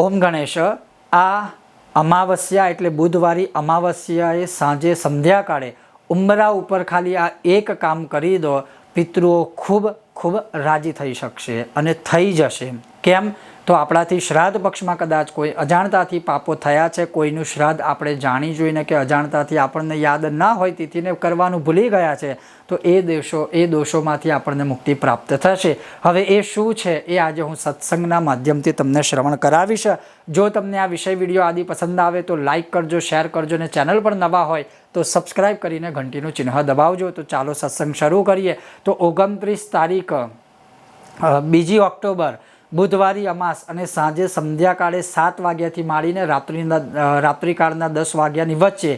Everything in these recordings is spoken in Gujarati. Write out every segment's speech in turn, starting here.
ઓમ ગણેશ, આ અમાવસ્યા એટલે બુધવારી અમાવસ્યાએ સાંજે સંધ્યાકાળે ઉંબરા ઉપર ખાલી આ એક કામ કરી દો, પિતૃઓ ખૂબ ખૂબ રાજી થઈ શકશે અને થઈ જશે. કેમ? તો આપણાથી શ્રાદ્ધ પક્ષમાં કદાચ કોઈ અજાણતાથી પાપો થયા છે, કોઈનું શ્રાદ્ધ આપણે જાણી જોઈને કે અજાણતાથી આપણને યાદ ના હોય, તિથિને કરવાનું ભૂલી ગયા છે, તો એ દેશો, એ દોષોમાંથી આપણને મુક્તિ પ્રાપ્ત થશે. હવે એ શું છે? એ આજે હું સત્સંગના માધ્યમથી તમને શ્રવણ કરાવીશ. જો તમને આ વિષય વીડિયો આદિ પસંદ આવે તો લાઇક કરજો, શેર કરજો અને ચેનલ પર નવા હોય તો સબસ્ક્રાઈબ કરીને ઘંટીનું ચિહ્ન દબાવજો. તો ચાલો સત્સંગ શરૂ કરીએ. તો ઓગણત્રીસ તારીખ બીજી ઓક્ટોબર બુધવારી અમાસ અને સાંજે સંધ્યાકાળે સાત વાગ્યાથી માંડીને રાત્રિના રાત્રિકાળના દસ વાગ્યાની વચ્ચે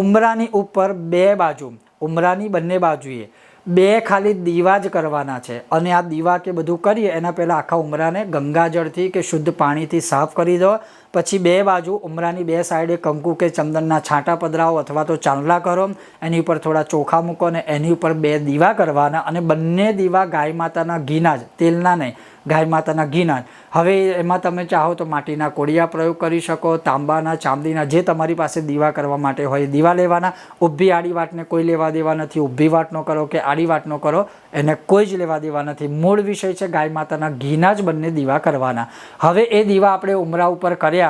ઉમરાની ઉપર બે બાજુ, ઉમરાની બંને બાજુએ બે ખાલી દીવા જ કરવાના છે. અને આ દીવા કે બધું કરીએ, એના પહેલાં આખા ઉમરાને ગંગાજળથી કે શુદ્ધ પાણીથી સાફ કરી દો. પછી બે બાજુ ઉમરાની બે સાઈડે કંકુ કે ચંદનના છાંટા પધરાવો અથવા તો ચાંદલા કરો, એની ઉપર થોડા ચોખા મૂકો અને એની ઉપર બે દીવા કરવાના અને બંને દીવા ગાય માતાના ઘીના જ, તેલના નહીં, ગાય માતાના ઘીના જ. હવે એમાં તમે ચાહો તો માટીના કોડિયા પ્રયોગ કરી શકો, તાંબાના, ચાંદીના, જે તમારી પાસે દીવા કરવા માટે હોય દીવા લેવાના. ઊભી આડી વાટને કોઈ લેવા દેવા નથી, ઊભી વાટનો કરો કે આડી વાટનો કરો, એને કોઈ જ લેવા દેવા નથી. મૂળ વિષય છે ગાય માતાના ઘીના જ બંને દીવા કરવાના. હવે એ દીવા આપણે ઉમરા ઉપર કર્યા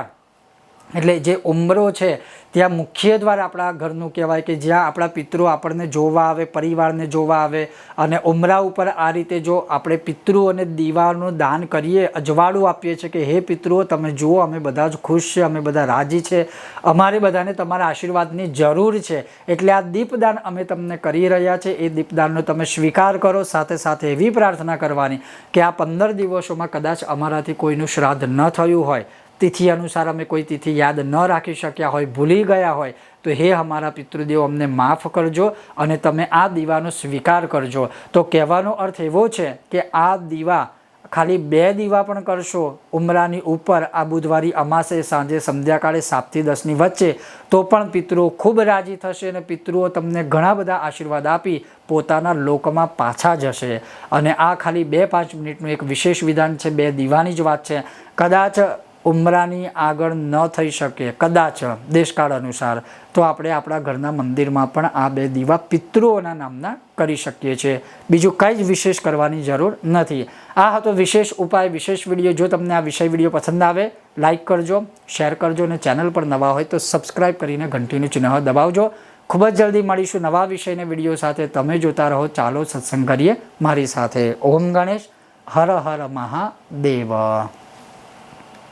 એટલે જે ઉમરો છે, ત્યાં મુખ્ય દ્વાર આપણા ઘરનું કહેવાય કે જ્યાં આપણા પિતૃ આપણને જોવા આવે, પરિવારને જોવા આવે અને ઉમરા ઉપર આ રીતે જો આપણે પિતૃઓને દીવાનું દાન કરીએ, અજવાળું આપીએ છીએ કે, હે પિતૃઓ, તમે જુઓ, અમે બધા જ ખુશ છે, અમે બધા રાજી છે, અમારે બધાને તમારા આશીર્વાદની જરૂર છે. એટલે આ દીપદાન અમે તમને કરી રહ્યા છે, એ દીપદાનનો તમે સ્વીકાર કરો, સાથે સાથે એવી પ્રાર્થના કરવાની કે આ પંદર દિવસોમાં કદાચ અમારાથી કોઈનું શ્રાદ્ધ ન થયું હોય. તિથિ અનુસાર અમે કોઈ તિથિ યાદ ન રાખી શક્યા હોય, ભૂલી ગયા હોય, તો હે અમારા પિતૃદેવ, અમને માફ કરજો અને તમે આ દીવાનો સ્વીકાર કરજો. તો કહેવાનો અર્થ એવો છે કે આ દીવા ખાલી બે દીવા પણ કરશો. ઉમરાની ઉપર, આ બુધવારી અમાસે, સાંજે, સંધ્યાકાળે, સાતથી દસની વચ્ચે. તો પણ પિતૃઓ ખૂબ રાજી થશે અને પિતૃઓ તમને ઘણા બધા આશીર્વાદ આપી પોતાના લોકમાં પાછા જશે. અને આ ખાલી બે પાંચ મિનિટનું એક વિશેષ વિધાન છે, બે દીવાની જ વાત છે. કદાચ ઉમરાની આગળ ન થઈ શકે, કદાચ દેશકાળ અનુસાર. તો આપણે આપણા ઘરના મંદિરમાં પણ આ બે દીવા પિતૃઓના નામના કરી શકીએ છીએ. બીજું કંઈ જ વિશેષ કરવાની જરૂર નથી. આ હતો વિશેષ ઉપાય, વિશેષ વીડિયો. જો તમને આ વિષય વીડિયો પસંદ આવે લાઇક કરજો, શેર કરજો અને ચેનલ પર નવા હોય તો સબસ્ક્રાઈબ કરીને ઘંટીનું ચિહ્ન દબાવજો. ખૂબ જ જલ્દી મળીશું નવા વિષયને વીડિયો સાથે. તમે જોતા રહો, ચાલો સત્સંગ કરીએ મારી સાથે. ઓમ ગણેશ, હર હર મહાદેવ.